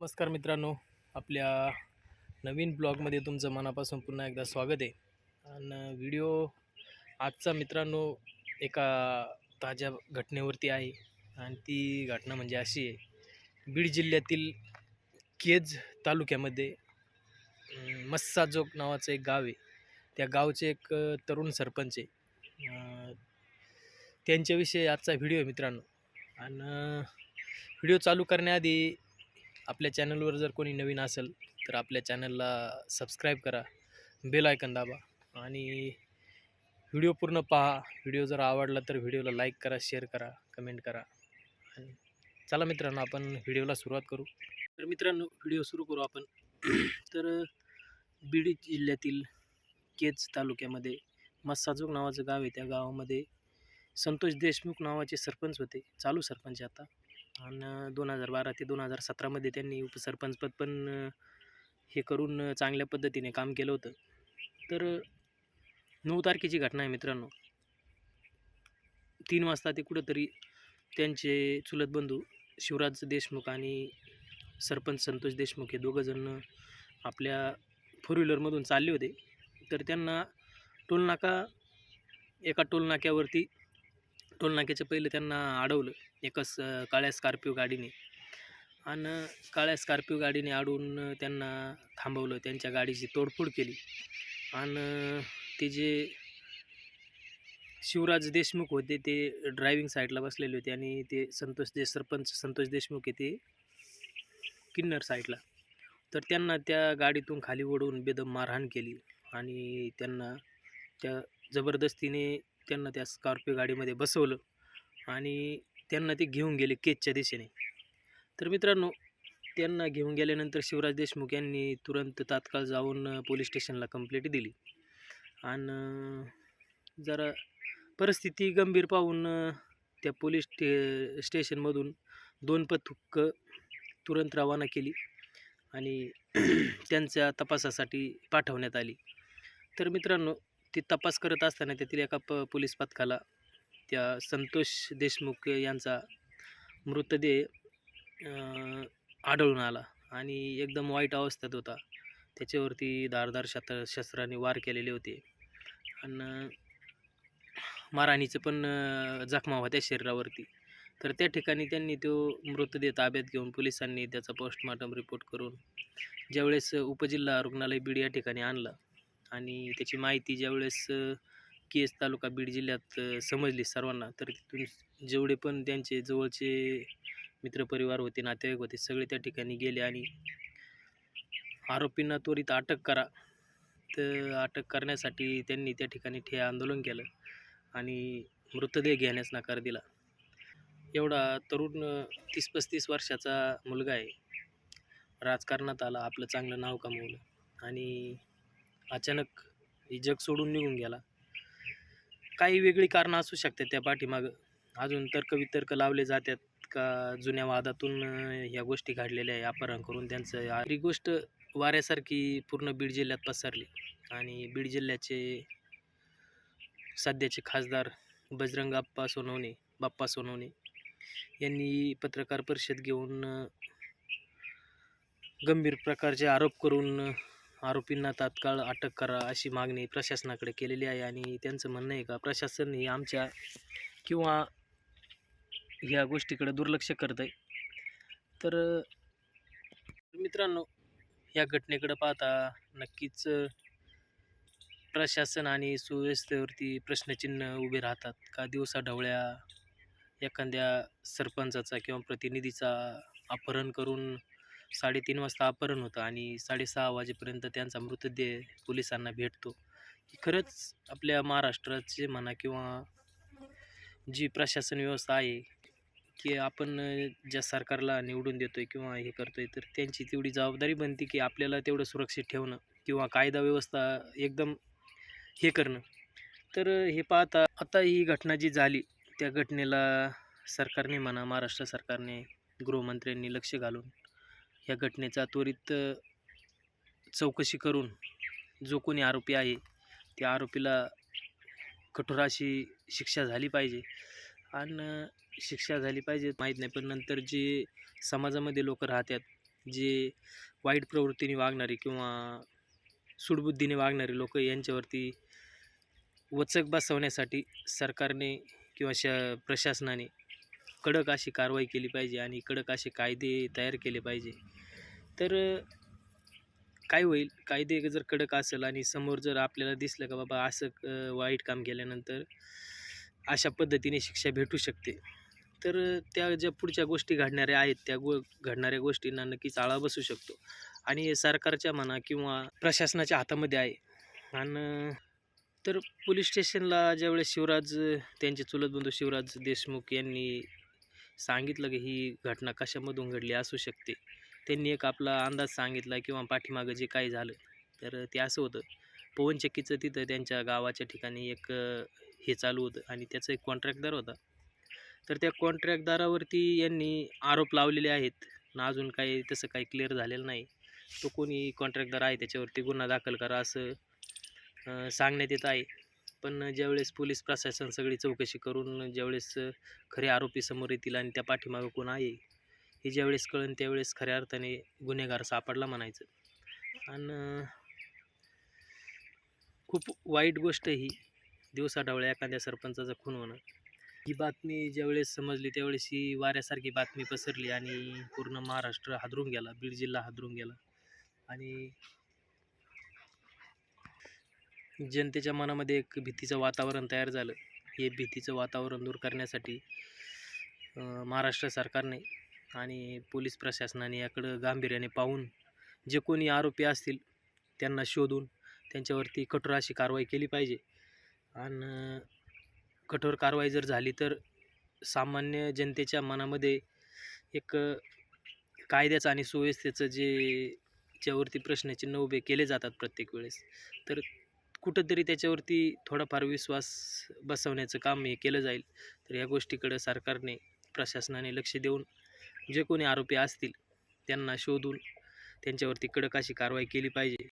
नमस्कार मित्रांनो आपल्या नवीन ब्लॉगमध्ये तुमचं मनापासून पुन्हा एकदा स्वागत आहे. आणि व्हिडिओ आजचा मित्रांनो एका ताज्या घटनेवरती आहे. आणि ती घटना म्हणजे अशी आहे. बीड जिल्ह्यातील केज तालुक्यामध्ये मस्साजोग नावाचं एक गाव आहे. त्या गावचे एक तरुण सरपंच आहे. त्यांच्याविषयी आजचा व्हिडिओ आहे मित्रांनो. आणि व्हिडिओ चालू करण्याआधी आपल्या चॅनलवर जर कोणी नवीन असेल तर आपल्या चॅनलला सबस्क्राईब करा बेल आयकन दाबा आणि व्हिडिओ पूर्ण पहा. व्हिडिओ जर आवडला तर व्हिडिओला लाईक करा शेअर करा कमेंट करा. आणि चला मित्रांनो आपण व्हिडिओला सुरुवात करू. तर मित्रांनो व्हिडिओ सुरू करू आपण. तर बीड जिल्ह्यातील केज तालुक्यामध्ये मस्साजूक नावाचं गाव आहे. त्या गावामध्ये संतोष देशमुख नावाचे सरपंच होते. चालू सरपंच आता. आणि दोन हजार बारा ते दोन हजार सतरामध्ये त्यांनी उपसरपंचपद पण हे करून चांगल्या पद्धतीने काम केलं होतं. तर नऊ तारखेची घटना आहे मित्रांनो. तीन वाजता ते कुठंतरी त्यांचे चुलत बंधू शिवराज देशमुख आणि सरपंच संतोष देशमुख हे दोघंजण आपल्या फोर व्हीलरमधून चालले होते. तर त्यांना टोलनाका एका टोलनाक्यावरती टोलनाक्याच्या पहिले त्यांना अडवलं एका स काळ्या स्कॉर्पिओ गाडीने. आणि काळ्या स्कॉर्पिओ गाडीने अडवून त्यांना थांबवलं त्यांच्या गाडीची तोडफोड केली. आणि ते जे शिवराज देशमुख होते ते ड्रायव्हिंग साईडला बसलेले होते आणि ते संतोष दे सरपंच संतोष देशमुख येते ते किन्नर साईडला. तर त्यांना त्या गाडीतून खाली ओढून बेदम मारहाण केली आणि त्यांना त्या जबरदस्तीने त्यांना त्या स्कॉर्पिओ गाडीमध्ये बसवलं आणि त्यांना ते घेऊन गेले केचच्या दिशेने. तर मित्रांनो त्यांना घेऊन गेल्यानंतर शिवराज देशमुख यांनी तुरंत तात्काळ जाऊन पोलीस स्टेशनला कंप्लेंट दिली. आणि जरा परिस्थिती गंभीर पाहून त्या पोलीस स्टे स्टेशनमधून दोन पथक तुरंत रवाना केली आणि त्यांच्या तपासासाठी पाठवण्यात आली. तर मित्रांनो ती तपास करत असताना त्यातील एका प पोलीस पथकाला त्या संतोष देशमुख यांचा मृतदेह आढळून आला आणि एकदम वाईट अवस्थेत होता. त्याच्यावरती धारदार शस्त्र शस्त्राने वार केलेले होते. आणि मारहाणीचं पण जखमा होत्या शरीरावरती. तर त्या ठिकाणी त्यांनी तो मृतदेह ताब्यात घेऊन पोलिसांनी त्याचा पोस्टमॉर्टम रिपोर्ट करून ज्यावेळेस उपजिल्हा रुग्णालय बीड या ठिकाणी आणलं आणि त्याची माहिती ज्यावेळेस केस तालुका बीड जिल्ह्यात समजली सर्वांना तर तिथून जेवढे पण त्यांचे जवळचे मित्रपरिवार होते नातेवाईक होते सगळे त्या ठिकाणी गेले आणि आरोपींना त्वरित अटक करा. तर अटक करण्यासाठी त्यांनी त्या ठिकाणी ठे आंदोलन केलं आणि मृतदेह घेण्यास नकार दिला. एवढा तरुण तीस पस्तीस वर्षाचा मुलगा आहे. राजकारणात आला आपलं चांगलं नाव कमवलं आणि अचानक ही जग सोडून निघून गेला. काही वेगळी कारणं असू शकतात त्या पाठीमागं. अजून तर्कवितर्क लावले जातात का जुन्या वादातून ह्या गोष्टी घडलेल्या आहे अपहरण करून त्यांचं ही गोष्ट वाऱ्यासारखी पूर्ण बीड जिल्ह्यात पसरली. आणि बीड जिल्ह्याचे सध्याचे खासदार बजरंग अप्पा सोनवणे बाप्पा सोनवणे यांनी पत्रकार परिषद घेऊन गंभीर प्रकारचे आरोप करून आरोपींना तात्काळ अटक करा अशी मागणी प्रशासनाकडे केलेली आहे आणि त्यांचं म्हणणं आहे का प्रशासन हे आमच्या किंवा ह्या गोष्टीकडे दुर्लक्ष करत आहे तर मित्रांनो या घटनेकडे पाहता नक्कीच प्रशासन आणि सुव्यवस्थेवरती प्रश्नचिन्ह उभे राहतात. का दिवसा ढवळ्या एखाद्या सरपंचाचा किंवा प्रतिनिधीचा अपहरण करून साडेतीन वाजता अपहरण होतं आणि साडेसहा वाजेपर्यंत त्यांचा मृतदेह पोलिसांना भेटतो. की खरंच आपल्या महाराष्ट्राचे म्हणा किंवा जी प्रशासन व्यवस्था आहे की आपण ज्या सरकारला निवडून देतोय किंवा हे करतोय तर त्यांची तेवढी जबाबदारी बनते की आपल्याला तेवढं सुरक्षित ठेवणं किंवा कायदा व्यवस्था एकदम हे करणं. तर हे पाहता आता ही घटना जी झाली त्या घटनेला सरकारने म्हणा महाराष्ट्र सरकारने गृहमंत्र्यांनी लक्ष घालून या घटनेचा त्वरित चौकशी करून जो कोणी आरोपी आहे त्या आरोपीला कठोर अशी शिक्षा झाली पाहिजे. आणि शिक्षा झाली पाहिजे माहीत नाही पण नंतर जे समाजामध्ये लोक राहतात जे वाईट प्रवृत्तीने वागणारे किंवा सुडबुद्धीने वागणारे लोक यांच्यावरती वचक बसवण्यासाठी सरकारने किंवा श प्रशासनाने कडक अशी कारवाई केली पाहिजे आणि कडक असे कायदे तयार केले पाहिजे. तर काय होईल? कायदे जर कडक असेल आणि समोर जर आपल्याला दिसलं का बाबा असं वाईट काम केल्यानंतर अशा पद्धतीने शिक्षा भेटू शकते. तर त्या ज्या पुढच्या गोष्टी घडणाऱ्या आहेत त्या गो घडणाऱ्या गोष्टींना नक्कीच आळा बसू शकतो. आणि सरकारच्या म्हणा किंवा प्रशासनाच्या हातामध्ये आहे. आणि तर पोलीस स्टेशनला ज्यावेळेस शिवराज त्यांचे चुलत बंधू शिवराज देशमुख यांनी सांगितलं की ही घटना कशामधून घडली असू शकते. त्यांनी एक आपला अंदाज सांगितला किंवा पाठीमागं जे काही झालं तर ते असं होतं. पवनचक्कीचं तिथं त्यांच्या गावाच्या ठिकाणी एक हे चालू होतं आणि त्याचा एक कॉन्ट्रॅक्टदार होता. तर त्या कॉन्ट्रॅक्टदारावरती यांनी आरोप लावलेले आहेत. ना अजून काही तसं काही क्लिअर झालेलं नाही. तो कोणी कॉन्ट्रॅक्टदार आहे त्याच्यावरती गुन्हा दाखल करा असं सांगण्यात येत आहे. पण ज्यावेळेस पोलीस प्रशासन सगळी चौकशी करून ज्यावेळेस खरे आरोपी समोर येतील आणि त्या पाठीमागं कोण आहे हे ज्यावेळेस कळन त्यावेळेस खऱ्या अर्थाने गुन्हेगार सापडला म्हणायचं. आणि खूप वाईट गोष्ट ही दिवसाढवळ्या एखाद्या सरपंचाचा खून होणं. ही बातमी ज्यावेळेस समजली त्यावेळेस ही वाऱ्यासारखी बातमी पसरली आणि पूर्ण महाराष्ट्र हादरून गेला बीड जिल्हा हादरून गेला. आणि जनतेच्या मनामध्ये एक भीतीचं वातावरण तयार झालं. हे भीतीचं वातावरण दूर करण्यासाठी महाराष्ट्र सरकारने आणि पोलीस प्रशासनाने याकडं गांभीर्याने पाहून जे कोणी आरोपी असतील त्यांना शोधून त्यांच्यावरती कठोर अशी कारवाई केली पाहिजे. आणि कठोर कारवाई जर झाली तर सामान्य जनतेच्या मनामध्ये एक कायद्याचं आणि सुव्यवस्थेचं जे ज्यावरती प्रश्नचिन्ह उभे केले जातात प्रत्येक वेळेस तर कुठंतरी त्याच्यावरती थोडाफार विश्वास बसवण्याचं काम हे केलं जाईल. तर या गोष्टीकडं सरकारने प्रशासनाने लक्ष देऊन जे कोणी आरोपी असतील त्यांना शोधून त्यांच्यावरती कडक अशी कारवाई केली पाहिजे.